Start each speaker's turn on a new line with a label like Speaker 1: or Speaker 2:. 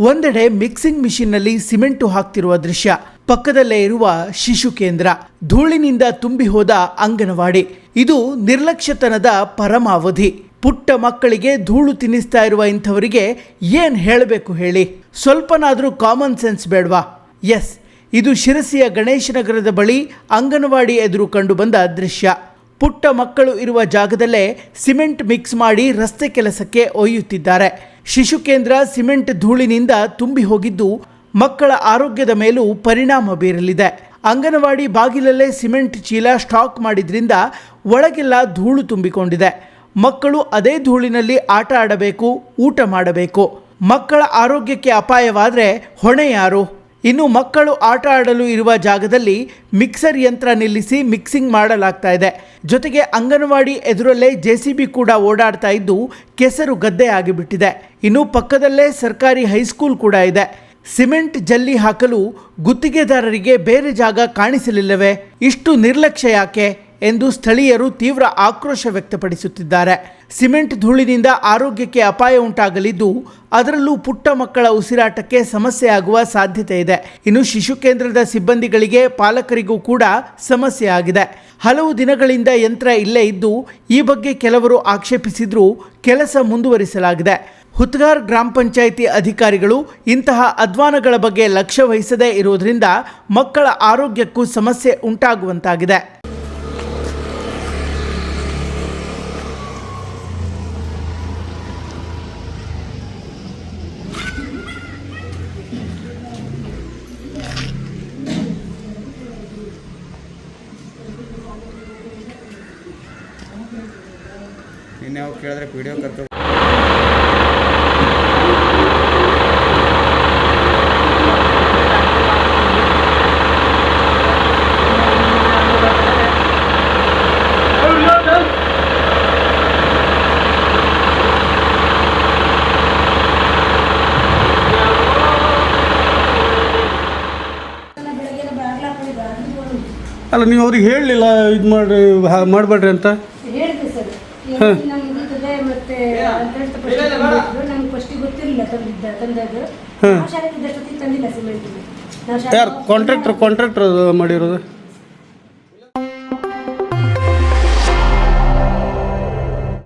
Speaker 1: ಒಂದೆಡೆ mixing ಮಿಷಿನ್ನಲ್ಲಿ cement ಹಾಕ್ತಿರುವ ದೃಶ್ಯ. ಪಕ್ಕದಲ್ಲೇ ಇರುವ ಶಿಶು ಕೇಂದ್ರ. ಧೂಳಿನಿಂದ ತುಂಬಿ ಹೋದ ಅಂಗನವಾಡಿ. ಇದು ನಿರ್ಲಕ್ಷ್ಯತನದ ಪರಮಾವಧಿ. ಪುಟ್ಟ ಮಕ್ಕಳಿಗೆ ಧೂಳು ತಿನ್ನಿಸ್ತಾ ಇರುವ ಇಂಥವರಿಗೆ ಏನ್ ಹೇಳಬೇಕು ಹೇಳಿ. ಸ್ವಲ್ಪನಾದರೂ ಕಾಮನ್ ಸೆನ್ಸ್ ಬೇಡವಾ? ಎಸ್, ಇದು ಶಿರಸಿಯ ಗಣೇಶನಗರದ ಬಳಿ ಅಂಗನವಾಡಿ ಎದುರು ಕಂಡುಬಂದ ದೃಶ್ಯ. ಪುಟ್ಟ ಮಕ್ಕಳು ಇರುವ ಜಾಗದಲ್ಲೇ ಸಿಮೆಂಟ್ ಮಿಕ್ಸ್ ಮಾಡಿ ರಸ್ತೆ ಕೆಲಸಕ್ಕೆ ಒಯ್ಯುತ್ತಿದ್ದಾರೆ. ಶಿಶು ಕೇಂದ್ರ ಸಿಮೆಂಟ್ ಧೂಳಿನಿಂದ ತುಂಬಿ ಹೋಗಿದ್ದು ಮಕ್ಕಳ ಆರೋಗ್ಯದ ಮೇಲೂ ಪರಿಣಾಮ ಬೀರಲಿದೆ. ಅಂಗನವಾಡಿ ಬಾಗಿಲಲ್ಲೇ ಸಿಮೆಂಟ್ ಚೀಲ ಸ್ಟಾಕ್ ಮಾಡಿದ್ರಿಂದ ಒಳಗೆಲ್ಲ ಧೂಳು ತುಂಬಿಕೊಂಡಿದೆ. ಮಕ್ಕಳು ಅದೇ ಧೂಳಿನಲ್ಲಿ ಆಟ ಆಡಬೇಕು, ಊಟ ಮಾಡಬೇಕು. ಮಕ್ಕಳ ಆರೋಗ್ಯಕ್ಕೆ ಅಪಾಯವಾದರೆ ಹೊಣೆ ಯಾರು ಇನ್ನು ಮಕ್ಕಳು ಆಟ ಆಡಲು ಇರುವ ಜಾಗದಲ್ಲಿ ಮಿಕ್ಸರ್ ಯಂತ್ರ ನಿಲ್ಲಿಸಿ ಮಿಕ್ಸಿಂಗ್ ಮಾಡಲಾಗ್ತಾ ಇದೆ. ಜೊತೆಗೆ ಅಂಗನವಾಡಿ ಎದುರಲ್ಲೇ ಜೆಸಿಬಿ ಕೂಡ ಓಡಾಡ್ತಾ ಇದ್ದು ಕೆಸರು ಗದ್ದೆ ಆಗಿಬಿಟ್ಟಿದೆ. ಇನ್ನು ಪಕ್ಕದಲ್ಲೇ ಸರ್ಕಾರಿ ಹೈಸ್ಕೂಲ್ ಕೂಡ ಇದೆ. ಸಿಮೆಂಟ್ ಜಲ್ಲಿ ಹಾಕಲು ಗುತ್ತಿಗೆದಾರರಿಗೆ ಬೇರೆ ಜಾಗ ಕಾಣಿಸಲಿಲ್ಲವೇ? ಇಷ್ಟು ನಿರ್ಲಕ್ಷ್ಯ ಯಾಕೆ? ಎಂದು ಸ್ಥಳೀಯರು ತೀವ್ರ ಆಕ್ರೋಶ ವ್ಯಕ್ತಪಡಿಸುತ್ತಿದ್ದಾರೆ. ಸಿಮೆಂಟ್ ಧೂಳಿನಿಂದ ಆರೋಗ್ಯಕ್ಕೆ ಅಪಾಯ ಉಂಟಾಗಲಿದ್ದು, ಅದರಲ್ಲೂ ಪುಟ್ಟ ಮಕ್ಕಳ ಉಸಿರಾಟಕ್ಕೆ ಸಮಸ್ಯೆ ಆಗುವ ಸಾಧ್ಯತೆ ಇದೆ. ಇನ್ನು ಶಿಶು ಕೇಂದ್ರದ ಸಿಬ್ಬಂದಿಗಳಿಗೆ ಪಾಲಕರಿಗೂ ಕೂಡ ಸಮಸ್ಯೆ ಆಗಿದೆ. ಹಲವು ದಿನಗಳಿಂದ ಯಂತ್ರ ಇಲ್ಲೇ ಇದ್ದು, ಈ ಬಗ್ಗೆ ಕೆಲವರು ಆಕ್ಷೇಪಿಸಿದ್ರೂ ಕೆಲಸ ಮುಂದುವರಿಸಲಾಗಿದೆ. ಹುತ್ಗಾರ್ ಗ್ರಾಮ ಪಂಚಾಯಿತಿ ಅಧಿಕಾರಿಗಳು ಇಂತಹ ಅಧ್ವಾನಗಳ ಬಗ್ಗೆ ಲಕ್ಷ್ಯ ವಹಿಸದೇ ಇರುವುದರಿಂದ ಮಕ್ಕಳ ಆರೋಗ್ಯಕ್ಕೂ ಸಮಸ್ಯೆ ಉಂಟಾಗುವಂತಾಗಿದೆ.
Speaker 2: ಅವ್ರು ಕೇಳಿದ್ರೆ ವಿಡಿಯೋ ಕರ್ಕೊ
Speaker 3: ಅಲ್ಲ ನೀವು ಅವ್ರಿಗೆ ಹೇಳಲಿಲ್ಲ ಇದು ಮಾಡಿ ಮಾಡಬೇಡ್ರಿ ಅಂತ?
Speaker 4: ನಮ್ಗೆ ಮತ್ತೆ ಅಂತ. ನಮ್ಗೆ ಫಸ್ಟಿಗೆ ಗೊತ್ತಿರಲಿಲ್ಲ ತಂದಿದ್ದ ತಂದದ್ದು. ನಾವು ಶಾಲೆಗೆ ಇದ್ದಷ್ಟೊತ್ತಿಗೆ ತಂದಿಲ್ಲ ಸಿಮೆಂಟ್ ನಾವು
Speaker 3: ಯಾರು ಕಾಂಟ್ರಾಕ್ಟ್ರ್ ಕಾಂಟ್ರಾಕ್ಟ್ರ್ ಮಾಡಿರೋದು?